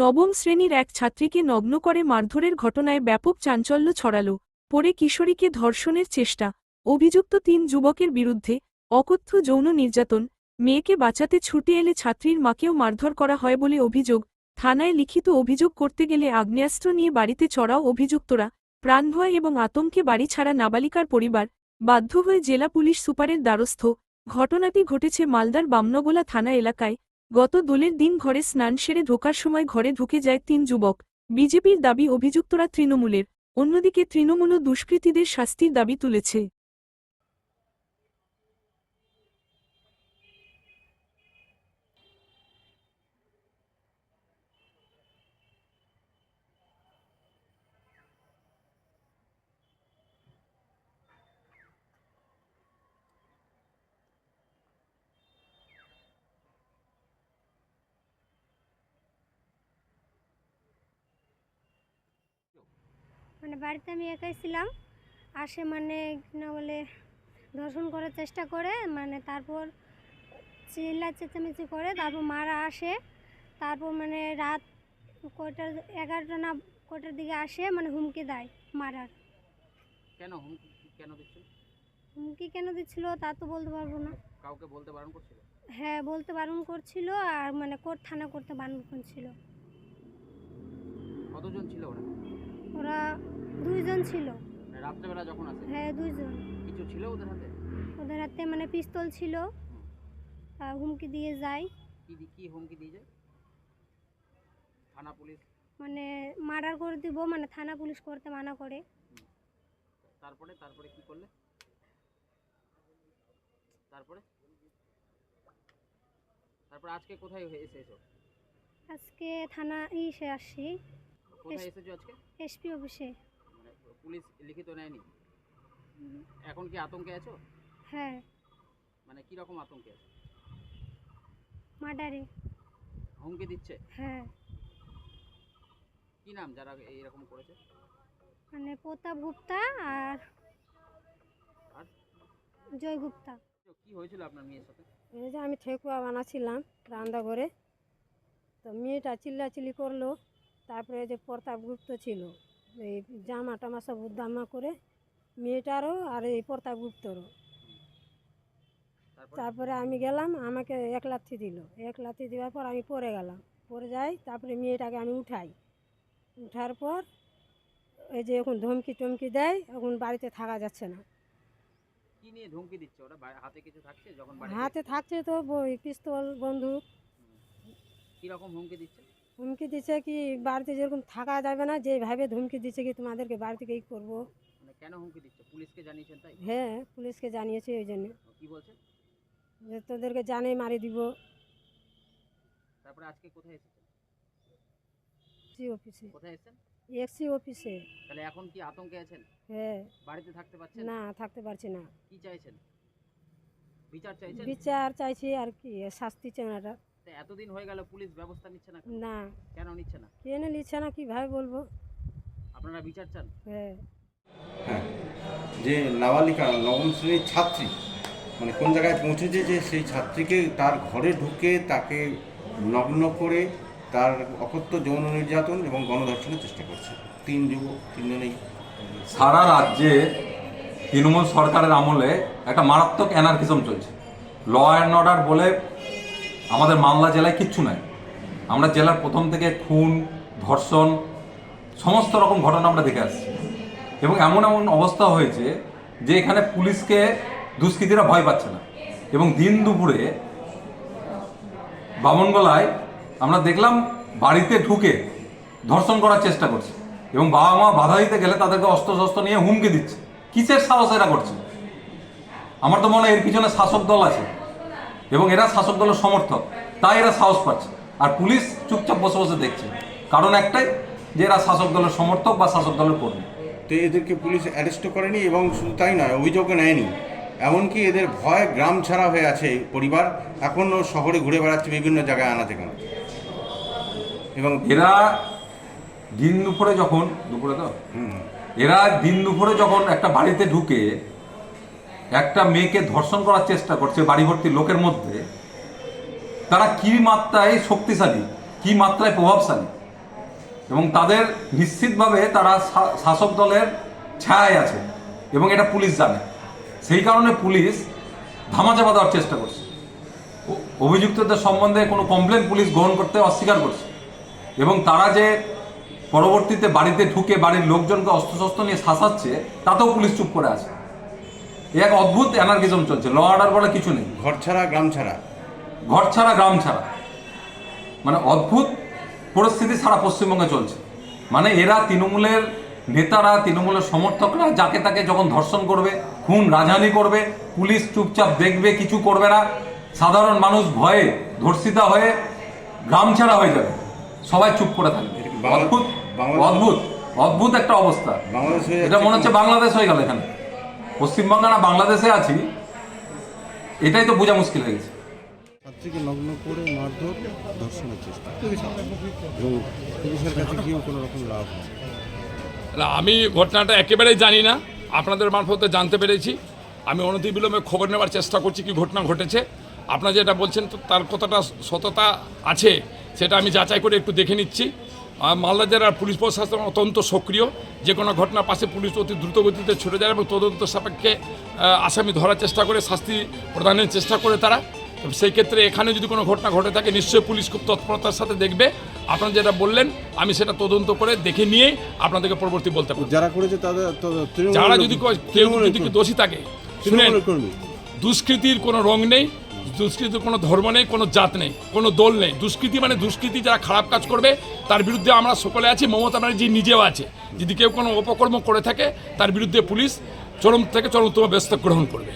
নবম শ্রেণির এক ছাত্রীকে নগ্ন করে মারধরের ঘটনায় ব্যাপক চাঞ্চল্য ছড়াল, পরে কিশোরীকে ধর্ষণের চেষ্টা, অভিযুক্ত তিন যুবকের বিরুদ্ধে অকথ্য যৌন নির্যাতন, মেয়েকে বাঁচাতে ছুটে এলে ছাত্রীর মাকেও মারধর করা হয় বলে অভিযোগ, থানায় লিখিত অভিযোগ করতে গেলে আগ্নেয়াস্ত্র নিয়ে বাড়িতে চড়াও অভিযুক্তরা, প্রাণভয় এবং আতঙ্কে বাড়ি ছাড়া নাবালিকার পরিবার, বাধ্য হয়ে জেলা পুলিশ সুপারের দ্বারস্থ, ঘটনাটি ঘটেছে মালদার বামনগোলা থানা এলাকায় গত দোলের দিন ঘরে স্নান সেরে ঢোকার সময় ঘরে ঢুকে যায় তিন যুবক। বিজেপির দাবি, অভিযুক্তরা তৃণমূলের। অন্যদিকে তৃণমূল দুষ্কৃতীদের শাস্তির দাবি তুলেছে। মানে বাড়িতে আমি একাই ছিলাম। আসে মানে না বলে ধর্ষণ করার চেষ্টা করে মানে তারপর চিল্লা চেঁচামেচি করে তারপর মারা আসে। তারপর মানে রাত কয়টার এগারোটা না কয়টার দিকে আসে মানে হুমকি দেয় মারার। কেন হুমকি কেন দিচ্ছিল? হুমকি কেন দিচ্ছিল তা তো বলতে পারব না। কাউকে বলতে বারণ করছিল? হ্যাঁ বলতে বারণ করছিল আর মানে কোর্ট থানা করতে বারণ করছিল। কতজন ছিল ওরা? ওরা দুইজন ছিল। রাত্রেবেলা যখন আসে? হ্যাঁ দুইজন। কিছু ছিল ওদের হাতে? ওদের হাতে মানে পিস্তল ছিল। আর হুমকি দিয়ে যায়। কি কি হুমকি দিয়ে যায়? থানা পুলিশ? মানে মার্ডার করে দিব মানে থানা পুলিশ করতে মানা করে। তারপরে? তারপরে কি করলে? তারপরে? তারপরে আজকে কোথায় এসেছ আজকে থানা ইসে আসছি। কোথায় এস- এসেছ আজকে? এসপি অফিসে। মানে পুলিশ লিখিত নেয়নি? এখন কি আতঙ্কে আছো? হ্যাঁ। মানে কি রকম আতঙ্কে আছো? মার্ডারে। হুমকি দিচ্ছে? হ্যাঁ। কি নাম যারা এইরকম করেছে? মানে প্রতাপ গুপ্তা আর আর? জয় গুপ্তা। কি হয়েছিল আপনার মেয়ের সাথে? এই যে আমি ঠেকুয়া বানাচ্ছিলাম রান্নাঘরে। তো মেয়েটা চিল্লাচিল্লি করল। তারপরে যে প্রতাপ গুপ্ত ছিল এই জামা টামা সব উদ্দামা করে মেয়েটারও আর এই প্রতাপ গুপ্তরও। তারপরে? আমি গেলাম আমাকে এক লাথি দিল। এক লাথি দেওয়ার পর আমি পড়ে গেলাম। পড়ে যাই তারপরে মেয়েটাকে আমি উঠাই। উঠার পর এই যে এখন ধমকি টমকি দেয় এখন বাড়িতে থাকা যাচ্ছে না। কি নিয়ে ধমকি দিচ্ছে ওরা? হাতে কিছু থাকছে যখন হাতে থাকছে তো পিস্তল বন্দুক। কি রকম হুমকি দিচ্ছে? হুমকি দিচ্ছে কি বাড়িতে যেরকম থাকা যাবে না যেভাবে ধমকি দিচ্ছে কি তোমাদেরকে বাড়ি থেকে এই করব? মানে কেন হুমকি দিচ্ছে? পুলিশকে জানিয়েছেন তাই? হ্যাঁ পুলিশকে জানিয়েছি ওই জন্য। কি বলছে? যে তোদেরকে জানে মারি দিব। তারপরে আজকে কোথায় এসেছেন? সি অফিসে। কোথায় এসেছেন? এক্সি অফিসে। তাহলে এখন কি আতঙ্কে আছেন? হ্যাঁ। বাড়িতে থাকতে পারছেন না? থাকতে পারছি না। কি চাইছেন? বিচার চাইছেন? বিচার চাইছি আর কি শাস্তি তা এতদিন হয়ে গেল পুলিশ ব্যবস্থা নিচ্ছে না না। কেন নিচ্ছে না? কেনে নিচ্ছে না কীভাবে বলব? আপনারা বিচার চান? হ্যাঁ। হ্যাঁ যে নাবালিকা নবম শ্রেণির ছাত্রী মানে কোন জায়গায় পৌঁছেছে যে সেই ছাত্রীকে তার ঘরে ঢুকে তাকে নগ্ন করে তার অকথ্য যৌন নির্যাতন এবং গণধর্ষণের চেষ্টা করছে। তিন যুবক তিনজনেই। সারা রাজ্যে তৃণমূল সরকারের আমলে একটা মারাত্মক অ্যানার্কিজম চলছে। ল অ্যান্ড অর্ডার বলে আমাদের মালদা জেলায় কিচ্ছু নাই। আমরা জেলার প্রথম থেকে খুন, ধর্ষণ, সমস্ত রকম ঘটনা আমরা দেখে আসছি। এবং এমন এমন অবস্থা হয়েছে যে এখানে পুলিশকে দুষ্কৃতীরা ভয় পাচ্ছে না। এবং দিন দুপুরে বামনগোলায় আমরা দেখলাম বাড়িতে ঢুকে ধর্ষণ করার চেষ্টা করছে। এবং বাবা মা বাধা দিতে গেলে তাদেরকে অস্ত্র শস্ত্র নিয়ে হুমকি দিচ্ছে। কিসের সাহস এরা করছে? আমার তো মনে হয় এর পিছনে শাসক দল আছে। এবং এরা শাসক দলের সমর্থক। তাই এরা সাহস পাচ্ছে। আর পুলিশ চুপচাপ বসে বসে দেখছে। কারণ একটাই যে এরা শাসক দলের সমর্থক বা শাসক দলের কর্মী। তো এদেরকে পুলিশ অ্যারেস্টও করেনি এবং শুধু তাই নয় অভিযোগও নেয়নি। এমনকি এদের ভয় গ্রাম ছাড়া হয়ে আছে পরিবার। এখনও শহরে ঘুরে বেড়াচ্ছে বিভিন্ন জায়গায় আনাতে কেন এবং এরা দিন দুপুরে যখন দুপুরে তো? এরা দিন দুপুরে যখন একটা বাড়িতে ঢুকে একটা মেয়েকে ধর্ষণ করার চেষ্টা করছে বাড়ি ভর্তি লোকের মধ্যে, তারা কি মাত্রায় শক্তিশালী, কি মাত্রায় প্রভাবশালী? এবং তাদের নিশ্চিতভাবে তারা শাসক দলের ছায়ায় আছে এবং এটা পুলিশ জানে। সেই কারণে পুলিশ ধামাচাপা দেওয়ার চেষ্টা করছে। অভিযুক্তদের সম্বন্ধে কোনো কমপ্লেন পুলিশ গ্রহণ করতে অস্বীকার করছে। এবং তারা যে পরবর্তীতে বাড়িতে ঢুকে বাড়ির লোকজনকে অস্ত্রশস্ত্র নিয়ে শাসাচ্ছে, তাতেও পুলিশ চুপ করে আছে। এক অদ্ভুত অ্যানার্কিজম চলছে ল অর্ডার বলে কিছু নেই। ঘর ছাড়া গ্রাম ছাড়া। ঘর ছাড়া গ্রাম ছাড়া। মানে অদ্ভুত পরিস্থিতি সারা পশ্চিমবঙ্গে চলছে। মানে এরা তৃণমূলের নেতারা তৃণমূলের সমর্থকরা যাকে তাকে যখন ধর্ষণ করবে খুন রাজহানি করবে পুলিশ চুপচাপ দেখবে কিছু করবে না সাধারণ মানুষ ভয়ে ধর্ষিতা হয়ে গ্রাম ছাড়া হয়ে যাবে। সবাই চুপ করে থাকবে। অদ্ভুত অদ্ভুত অদ্ভুত একটা অবস্থা। এটা মনে হচ্ছে বাংলাদেশ হয়ে গেল এখানে। পশ্চিমবঙ্গ না বাংলাদেশে আছি এটাই তো বোঝা মুশকিল হয়ে গেছে। ছাত্রীকে নগ্ন করে মারধর ধর্ষণের চেষ্টা। এবং পুলিশের কাছে গিয়েও কোনো রকম লাভ না। আমি ঘটনাটা একেবারেই জানি না। আপনাদের মারফতে জানতে পেরেছি। আমি অনতিবিলম্বে খবর নেওয়ার চেষ্টা করছি কি ঘটনা ঘটেছে। আপনারা যেটা বলছেন তো তার কতটা সততা আছে সেটা আমি যাচাই করে একটু দেখে নিচ্ছি। মালদা জেলার পুলিশ প্রশাসন অত্যন্ত সক্রিয়। যে কোনো ঘটনার পাশে পুলিশ অতি দ্রুতগতিতে ছুটে যায় এবং তদন্ত সাপেক্ষে আসামি ধরার চেষ্টা করে শাস্তি প্রদানের চেষ্টা করে তারা। সেই ক্ষেত্রে এখানে যদি কোনো ঘটনা ঘটে থাকে নিশ্চয়ই পুলিশ খুব তৎপরতার সাথে দেখবে। আপনারা যেটা বললেন আমি সেটা তদন্ত করে দেখে নিয়ে আপনাদেরকে পরবর্তী বলতে পারব। যারা করেছে তাদের যারা যদি কেউ- যদি দোষী থাকে শুনেন দুষ্কৃতির কোনো রং নেই। দুষ্কৃতির কোনো ধর্ম নেই, কোনো জাত নেই, কোনো দল নেই। দুষ্কৃতি মানে দুষ্কৃতি, যারা খারাপ কাজ করবে, তার বিরুদ্ধে আমরা সকলে আছি, মমতা ব্যানার্জি নিজেও আছে। যদি কেউ কোনো অপকর্ম করে থাকে, তার বিরুদ্ধে পুলিশ চরম থেকে চরমতম ব্যস্ত গ্রহণ করবে।